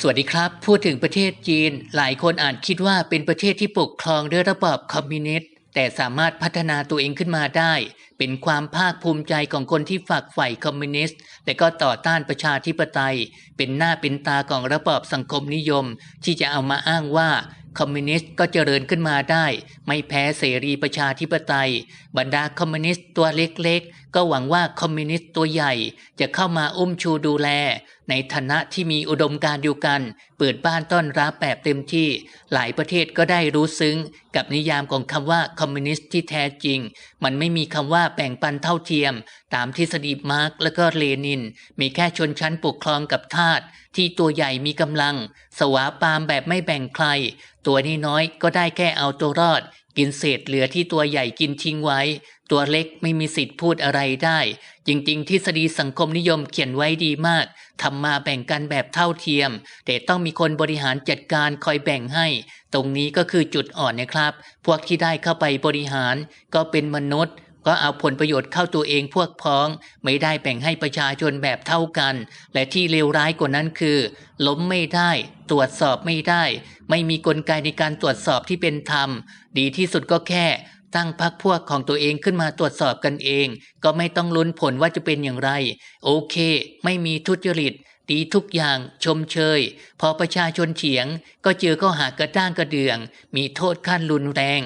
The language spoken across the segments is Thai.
สวัสดีครับ พูดถึงประเทศจีน หลายคนอาจคิดว่าเป็นประเทศที่ปกครองด้วยระบอบคอมมิวนิสต์แต่สามารถพัฒนาตัวเองขึ้นมาได้ เป็นความภาคภูมิใจของคนที่ฝักใฝ่คอมมิวนิสต์ และก็ต่อต้านประชาธิปไตย เป็นหน้าเป็นตาของระบอบสังคมนิยม ที่จะเอามาอ้างว่าคอมมิวนิสต์ก็เจริญขึ้นมาได้ ไม่แพ้เสรีประชาธิปไตย บรรดาคอมมิวนิสต์ตัวเล็ก ก็หวังว่าคอมมิวนิสต์ตัวใหญ่จะเข้ามาอุ้มชูดูแล ในฐานะที่มีอุดมการณ์เดียวกัน เปิดบ้านต้อนรับแบบเต็มที่ หลายประเทศก็ได้รู้ซึ้ง กับนิยามของคำว่าคอมมิวนิสต์ที่แท้จริง มันไม่มีคำว่าแบ่งปันเท่าเทียม ตามทฤษฎีมาร์กและก็เลนิน มีแค่ชนชั้นปกครองกับทาสที่ตัวใหญ่มีกำลัง สวาปามแบบไม่แบ่งใคร ตัวนี้น้อยก็ได้แค่เอาตัวรอด กินเศษเหลือที่ตัวใหญ่กินทิ้งไว้ ตัวเล็กไม่มีสิทธิ์พูดอะไรได้ จริงๆทฤษฎีสังคมนิยมเขียนไว้ดีมากทำมาแบ่งกันแบบเท่าเทียม แต่ต้องมีคนบริหารจัดการคอยแบ่งให้ ตรงนี้ก็คือจุดอ่อนนะครับ พวกที่ได้เข้าไปบริหาร ก็เป็นมนุษย์ ก็เอาผลประโยชน์เข้าตัวเองพวกพ้อง ไม่ได้แบ่งให้ประชาชนแบบเท่ากัน และที่เลวร้ายกว่านั้นคือ ล้มไม่ได้ ตรวจสอบไม่ได้ ไม่มีกลไกในการตรวจสอบที่เป็นธรรม ดีที่สุดก็แค่ ตั้งพักพวกของตัวเองขึ้นมาตรวจสอบกันเอง ก็ไม่ต้องลุ้นผลว่าจะเป็นอย่างไร โอเค ไม่มีทุจริตดีทุกอย่างชมเชย พอประชาชนเถียง ก็เจอข้อหากระด้างกระเดือง มีโทษขั้นรุนแรง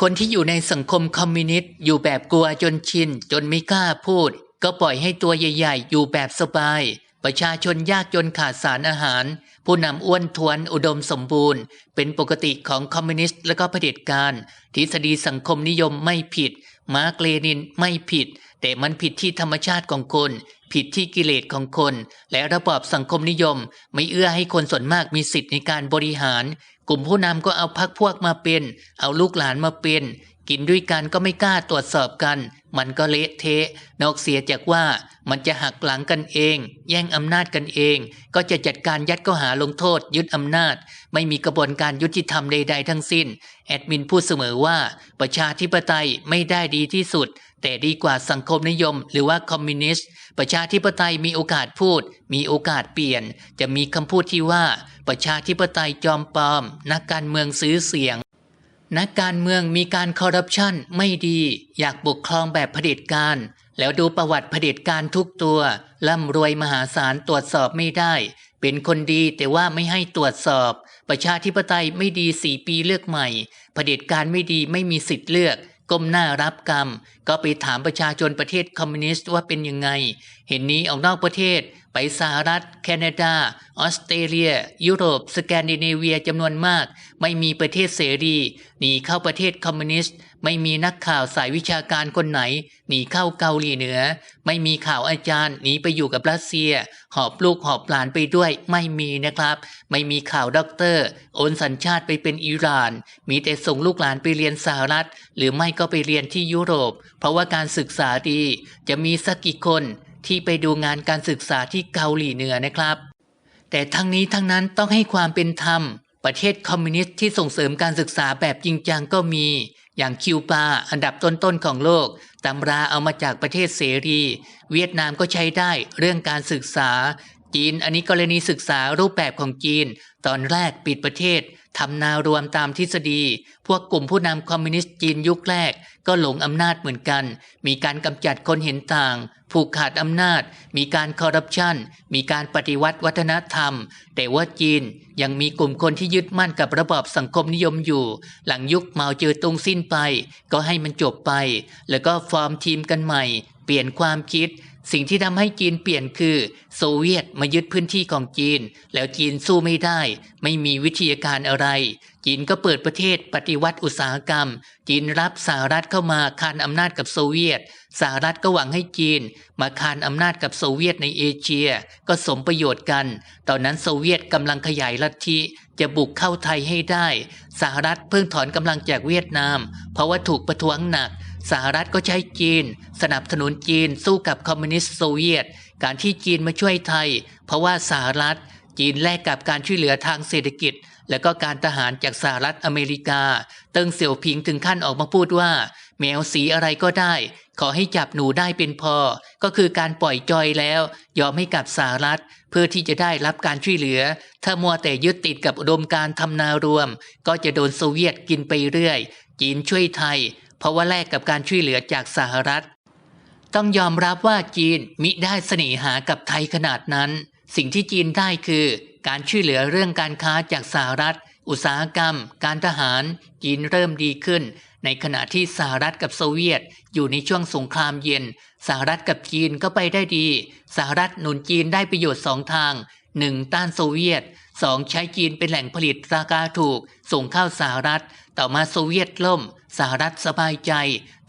คนที่อยู่ในสังคมคอมมิวนิสต์อยู่แบบกลัวจนชิน จนไม่กล้าพูด ก็ปล่อยให้ตัวใหญ่ ๆ อยู่แบบสบาย ประชาชนยากจนขาดสารอาหาร ผู้นำอ้วนทวนอุดมสมบูรณ์ เป็นปกติของคอมมิวนิสต์และก็เผด็จการ ทฤษฎีสังคมนิยมไม่ผิด มาร์กเลนินไม่ผิด แต่มันผิดที่ธรรมชาติของคน ผิดที่กิเลสของคน และระบอบสังคมนิยม ไม่เอื้อให้คนส่วนมากมีสิทธิ์ในการบริหาร กลุ่มผู้นำก็เอาพักพวกมาเป็น เอาลูกหลานมาเป็น กินด้วยกันก็ไม่กล้าตรวจสอบกัน มันก็เละเทะ นอกเสียจากว่ามันจะหักหลังกันเอง แย่งอำนาจกันเอง ก็จะจัดการยัดข้อหาลงโทษ ยึดอำนาจ ไม่มีกระบวนการยุติธรรมใด ๆ ทั้งสิ้น แอดมินพูดเสมอว่า ประชาธิปไตยไม่ได้ดีที่สุด แต่ดีกว่าสังคมนิยม หรือว่าคอมมิวนิสต์ ประชาธิปไตยมีโอกาสพูด มีโอกาสเปลี่ยน จะมีคำพูดที่ว่า ประชาธิปไตยจอมปลอม นักการเมืองซื้อเสียง นักการเมืองมีการคอร์รัปชันไม่ดี อยากปกครองแบบเผด็จการ แล้วดูประวัติเผด็จการทุกตัวร่ำรวยมหาศาลตรวจสอบไม่ได้ เป็นคนดีแต่ว่าไม่ให้ตรวจสอบ ประชาธิปไตยไม่ดีสี่ปีเลือกใหม่เผด็จการไม่ดีไม่มีสิทธิ์เลือก ก้มหน้ารับกรรม ก็ไปถามประชาชนประเทศคอมมิวนิสต์ว่าเป็นยังไง เห็นนี้ออกนอกประเทศ ไปสหรัฐ แคนาดา ออสเตรเลีย ยุโรป สแกนดิเนเวียจำนวนมาก ไม่มีประเทศเสรีหนีเข้าประเทศคอมมิวนิสต์ ไม่มีนักข่าวสายวิชาการคนไหนหนีเข้าเกาหลีเหนือ ไม่มีข่าวอาจารย์หนีไปอยู่กับรัสเซีย หอบลูกหอบหลานไปด้วยไม่มีนะครับ ไม่มีข่าวด็อกเตอร์โอนสัญชาติไปเป็นอิหร่าน มีแต่ส่งลูกหลานไปเรียนสหรัฐ หรือไม่ก็ไปเรียนที่ยุโรป เพราะว่าการศึกษาดี จะมีสักกี่คนที่ไปดูงานการศึกษาที่เกาหลีเหนือนะครับ แต่ทั้งนี้ทั้งนั้นต้องให้ความเป็นธรรมประเทศคอมมิวนิสต์ที่ส่งเสริมการศึกษาแบบจริงจังก็มี อย่างคิวบาอันดับต้นๆของโลกตำราเอามาจากประเทศเสรี เวียดนามก็ใช้ได้เรื่องการศึกษา จีนอันนี้กรณีศึกษารูปแบบของจีน ตอนแรกปิดประเทศ ทำนารวมตามทฤษฎี พวกกลุ่มผู้นำคอมมิวนิสต์จีนยุคแรก ก็หลงอำนาจเหมือนกัน มีการกำจัดคนเห็นต่าง ผูกขาดอำนาจ มีการคอร์รัปชัน มีการปฏิวัติวัฒนธรรม แต่ว่าจีนยังมีกลุ่มคนที่ยึดมั่นกับระบอบสังคมนิยมอยู่ หลังยุคเมาเจอตรงสิ้นไป ก็ให้มันจบไป แล้วก็ฟอร์มทีมกันใหม่ เปลี่ยนความคิด สิ่งที่ทำให้จีนเปลี่ยนคือ โซเวียตมายึดพื้นที่ของจีน แล้วจีนสู้ไม่ได้ ไม่มีวิทยาการอะไร จีนก็เปิดประเทศปฏิวัติอุตสาหกรรม จีนรับสหรัฐเข้ามาคานอำนาจกับโซเวียตสหรัฐก็หวังให้จีน มาคานอำนาจกับโซเวียตในเอเชีย ก็สมประโยชน์กัน ตอนนั้นโซเวียตกำลังขยายลัทธิจะบุกเข้าไทยให้ได้ สหรัฐเพิ่งถอนกำลังจากเวียดนาม เพราะว่าถูกประท้วงหนัก สหรัฐก็ใช้จีน สนับสนุนจีนสู้กับคอมมิวนิสต์โซเวียต การที่จีนมาช่วยไทย เพราะว่าสหรัฐ จีนแลกกับการช่วยเหลือทางเศรษฐกิจ และก็การทหารจากสหรัฐอเมริกา เติงเสี่ยวผิงถึงขั้นออกมาพูดว่า แมวสีอะไรก็ได้ ขอให้จับหนูได้เป็นพอ ก็คือการปล่อยจอยแล้ว ยอมให้กับสหรัฐ เพื่อที่จะได้รับการช่วยเหลือ ถ้ามัวแต่ยึดติดกับอุดมการทำนารวม ก็จะโดนโซเวียตกินไปเรื่อยจีนช่วยไทย เพราะว่าแลกกับการช่วยเหลือจากสหรัฐ ต้องยอมรับว่าจีนมิได้เสน่หากับไทยขนาดนั้น สิ่งที่จีนได้คือการช่วยเหลือเรื่องการค้าจากสหรัฐ อุตสาหกรรม การทหารจีนเริ่มดีขึ้น ในขณะที่สหรัฐกับโซเวียต อยู่ในช่วงสงครามเย็น สหรัฐกับจีนก็ไปได้ดี สหรัฐหนุนจีนได้ประโยชน์สองทาง 1. ต้านโซเวียต 2. ใช้จีนเป็นแหล่งผลิตราคาถูก ส่งเข้าสหรัฐ ต่อมาโซเวียตล่ม สหรัฐสบายใจ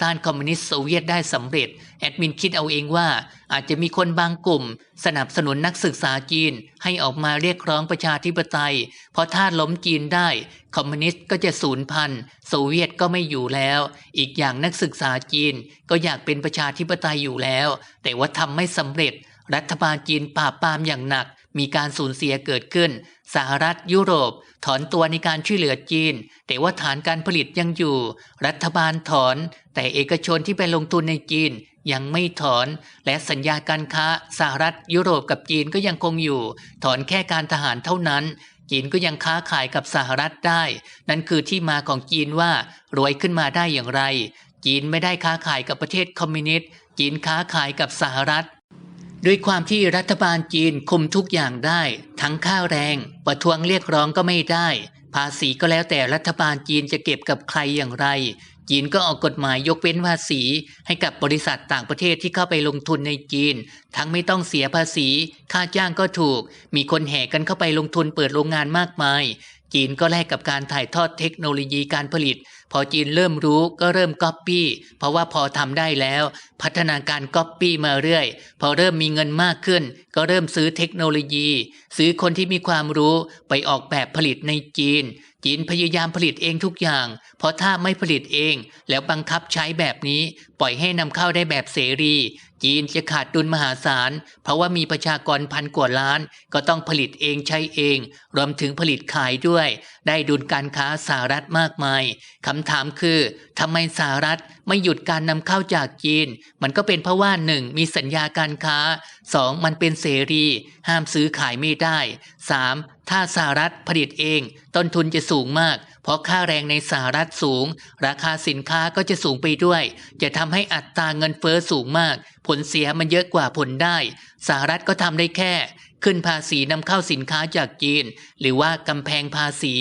ต้านคอมมิวนิสต์โซเวียตได้สำเร็จ แอดมินคิดเอาเองว่า อาจจะมีคนบางกลุ่ม สนับสนุนนักศึกษาจีน ให้ออกมาเรียกร้องประชาธิปไตย เพราะถ้าล้มจีนได้ คอมมิวนิสต์ก็จะสูญพันธุ์โซเวียตก็ไม่อยู่แล้ว อีกอย่างนักศึกษาจีนก็อยากเป็นประชาธิปไตยอยู่แล้ว แต่ว่าทำไม่สำเร็จ รัฐบาลจีนปราบปรามอย่างหนัก มีการสูญเสียเกิดขึ้น สหรัฐยุโรป ถอนตัวในการช่วยเหลือจีน แต่ว่าฐานการผลิตยังอยู่ รัฐบาลถอน แต่เอกชนที่ไปลงทุนในจีนยังไม่ถอน และสัญญาการค้าสหรัฐยุโรปกับจีนก็ยังคงอยู่ ถอนแค่การทหารเท่านั้น จีนก็ยังค้าขายกับสหรัฐได้ นั่นคือที่มาของจีนว่ารวยขึ้นมาได้อย่างไร จีนไม่ได้ค้าขายกับประเทศคอมมิวนิสต์ จีนค้าขายกับสหรัฐ ด้วยความที่รัฐบาลจีนคุมทุกอย่างได้ ทั้งค่าแรง ประท้วงเรียกร้องก็ไม่ได้ ภาษีก็แล้วแต่รัฐบาลจีนจะเก็บกับใครอย่างไร จีนก็ออกกฎหมายยกเว้นภาษี ให้กับบริษัทต่างประเทศที่เข้าไปลงทุนในจีน ทั้งไม่ต้องเสียภาษี ค่าจ้างก็ถูก มีคนแห่กันเข้าไปลงทุนเปิดโรงงานมากมาย จีนก็แลกกับการถ่ายทอดเทคโนโลยีการผลิต พอจีนเริ่มรู้ก็เริ่มก๊อปปี้เพราะว่าพอทำได้แล้ว พัฒนาการก๊อปปี้มาเรื่อย พอเริ่มมีเงินมากขึ้น ก็เริ่มซื้อเทคโนโลยี ซื้อคนที่มีความรู้ไปออกแบบผลิตในจีน จีนพยายามผลิตเองทุกอย่าง เพราะถ้าไม่ผลิตเอง แล้วบังคับใช้แบบนี้ ปล่อยให้นำเข้าได้แบบเสรี จีนจะขาดดุลมหาศาล เพราะว่ามีประชากรพันกว่าล้าน ก็ต้องผลิตเองใช้เอง รวมถึงผลิตขายด้วย ได้ดุลการค้าสหรัฐมากมายคำถามคือทำไมสหรัฐไม่หยุดการนำเข้าจากจีน มันก็เป็นเพราะว่า 1. มีสัญญาการค้า 2. มันเป็นเสรี ห้ามซื้อขายไม่ได้ 3. ถ้าสหรัฐผลิตเอง ต้นทุนจะสูงมาก เพราะค่าแรงในสหรัฐสูง ราคาสินค้าก็จะสูงไปด้วย จะทำให้อัตราเงินเฟอ้อสูงมาก ผลเสียมันเยอะกว่าผลได้ สหรัฐก็ทำได้แค่ ขึ้นภาษีนำเข้าสินค้าจากจีน หรือว่ากำแพงภาษี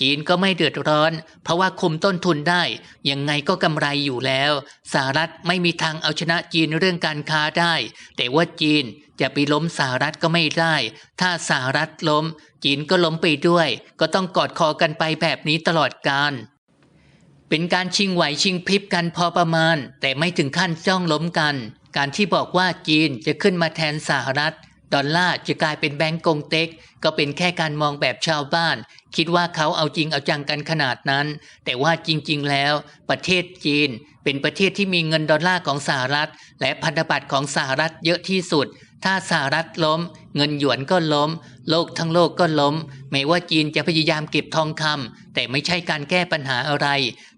จีนก็ไม่เดือดร้อน เพราะว่าคุมต้นทุนได้ ยังไงก็กำไรอยู่แล้วสหรัฐไม่มีทางเอาชนะจีนเรื่องการค้าได้ แต่ว่าจีนจะไปล้มสหรัฐก็ไม่ได้ ถ้าสหรัฐล้ม จีนก็ล้มไปด้วย ก็ต้องกอดคอกันไปแบบนี้ตลอดกาลเป็นการชิงไหวชิงพริบกันพอประมาณ แต่ไม่ถึงขั้นจ้องล้มกัน การที่บอกว่าจีนจะขึ้นมาแทนสหรัฐ ดอลลาร์จะกลายเป็นแบงก์กงเต็ก ก็เป็นแค่การมองแบบชาวบ้าน คิดว่าเขาเอาจริงเอาจังกันขนาดนั้น แต่ว่าจริง ๆ แล้ว ประเทศจีน เป็นประเทศที่มีเงินดอลลาร์ของสหรัฐ และพันธบัตรของสหรัฐเยอะที่สุด ถ้าสหรัฐล้ม เงินหยวนก็ล้ม โลกทั้งโลกก็ล้ม ไม่ว่าจีนจะพยายามเก็บทองคำแต่ไม่ใช่การแก้ปัญหาอะไร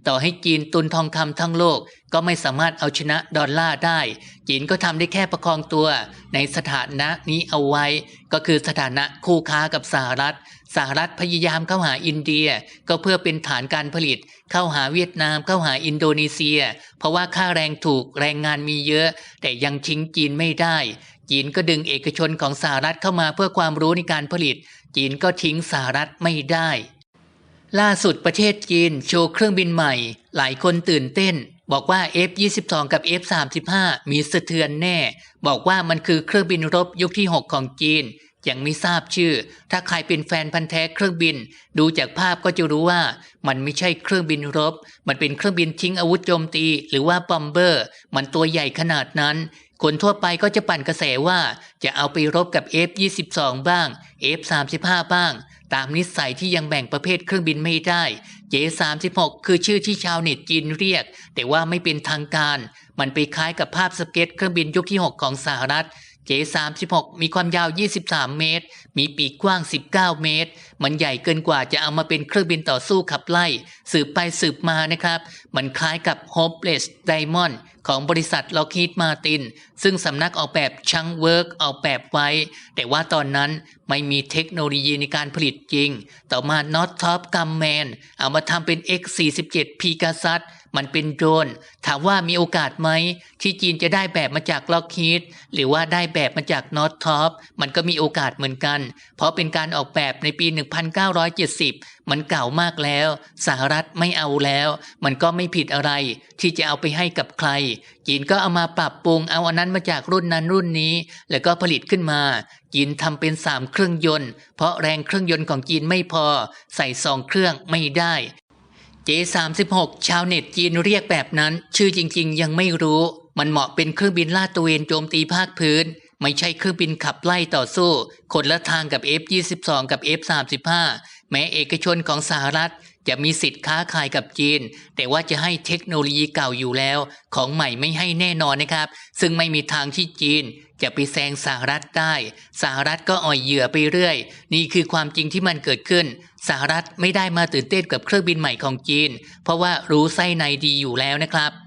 ต่อให้จีนตุนทองคำทั้งโลกก็ไม่สามารถเอาชนะดอลลาร์ได้ จีนก็ทำได้แค่ประคองตัว ในสถานะนี้เอาไว้ ก็คือสถานะคู่ค้ากับสหรัฐสหรัฐพยายามเข้าหาอินเดีย ก็เพื่อเป็นฐานการผลิต เข้าหาเวียดนามเข้าหาอินโดนีเซีย เพราะว่าค่าแรงถูกแรงงานมีเยอะ แต่ยังทิ้งจีนไม่ได้ จีนก็ดึงเอกชนของสหรัฐเข้ามาเพื่อความรู้ในการผลิต จีนก็ทิ้งสหรัฐไม่ได้ ล่าสุดประเทศจีนโชว์เครื่องบินใหม่ หลายคนตื่นเต้น บอกว่า F22 กับ F35 มีสะเทือนแน่ บอกว่ามันคือเครื่องบินรบยุคที่ 6 ของจีน ยังไม่ทราบชื่อ ถ้าใครเป็นแฟนพันธ์แท้เครื่องบิน ดูจากภาพก็จะรู้ว่า มันไม่ใช่เครื่องบินรบ มันเป็นเครื่องบินทิ้งอาวุธโจมตี หรือว่าบอมเบอร์ มันตัวใหญ่ขนาดนั้น คนทั่วไปก็จะปั่นกระแสว่า จะเอาไปรบกับ F22 บ้าง F35 บ้าง ตามนิสัยที่ยังแบ่งประเภทเครื่องบินไม่ได้ J36 คือชื่อที่ชาวเน็ตจีนเรียก แต่ว่าไม่เป็นทางการ มันไปคล้ายกับภาพสเก็ตเครื่องบินยุคที่ 6 ของสหรัฐ J36 มีความยาว 23 เมตร มีปีกกว้าง 19 เมตร มันใหญ่เกินกว่าจะเอามาเป็นเครื่องบินต่อสู้ขับไล่ สืบไปสืบมานะครับ มันคล้ายกับ Hopeless Diamond ของบริษัท Lockheed Martin ซึ่งสำนักออกแบบชังเวิร์กออกแบบไว้ แต่ว่าตอนนั้นไม่มีเทคโนโลยีในการผลิตจริง ต่อมา Northrop Grumman เอามาทำเป็น X47 Pegasus มันเป็นโดรนถามว่ามีโอกาสไหม ที่จีนจะได้แบบมาจากล็อกฮีดหรือว่าได้แบบมาจากนอตท็อปมันก็มีโอกาสเหมือนกัน เพราะเป็นการออกแบบในปี 1970 มันเก่ามากแล้ว สหรัฐไม่เอาแล้ว มันก็ไม่ผิดอะไร ที่จะเอาไปให้กับใคร จีนก็เอามาปรับปรุงเอาอันนั้นมาจากรุ่นนั้นรุ่นนี้ แล้วก็ผลิตขึ้นมา จีนทำเป็นสามเครื่องยนต์ เพราะแรงเครื่องยนต์ของจีนไม่พอ ใส่สองเครื่องไม่ได้ J36 ชาวเน็ตจีนเรียกแบบนั้น ชื่อจริง ๆ ยังไม่รู้ มันเหมาะเป็นเครื่องบินลาดตระเวนโจมตีภาคพื้น ไม่ใช่เครื่องบินขับไล่ต่อสู้ คนละทางกับ F22 กับ F35 แม้เอกชนของสหรัฐจะมีสิทธิ์ค้าขายกับจีน แต่ว่าจะให้เทคโนโลยีเก่าอยู่แล้ว ของใหม่ไม่ให้แน่นอนนะครับ ซึ่งไม่มีทางที่จีน จะไปแซงสหรัฐได้ สหรัฐก็อ่อยเหยื่อไปเรื่อย นี่คือความจริงที่มันเกิดขึ้น สหรัฐไม่ได้มาตื่นเต้นกับเครื่องบินใหม่ของจีน เพราะว่ารู้ไส้ในดีอยู่แล้วนะครับ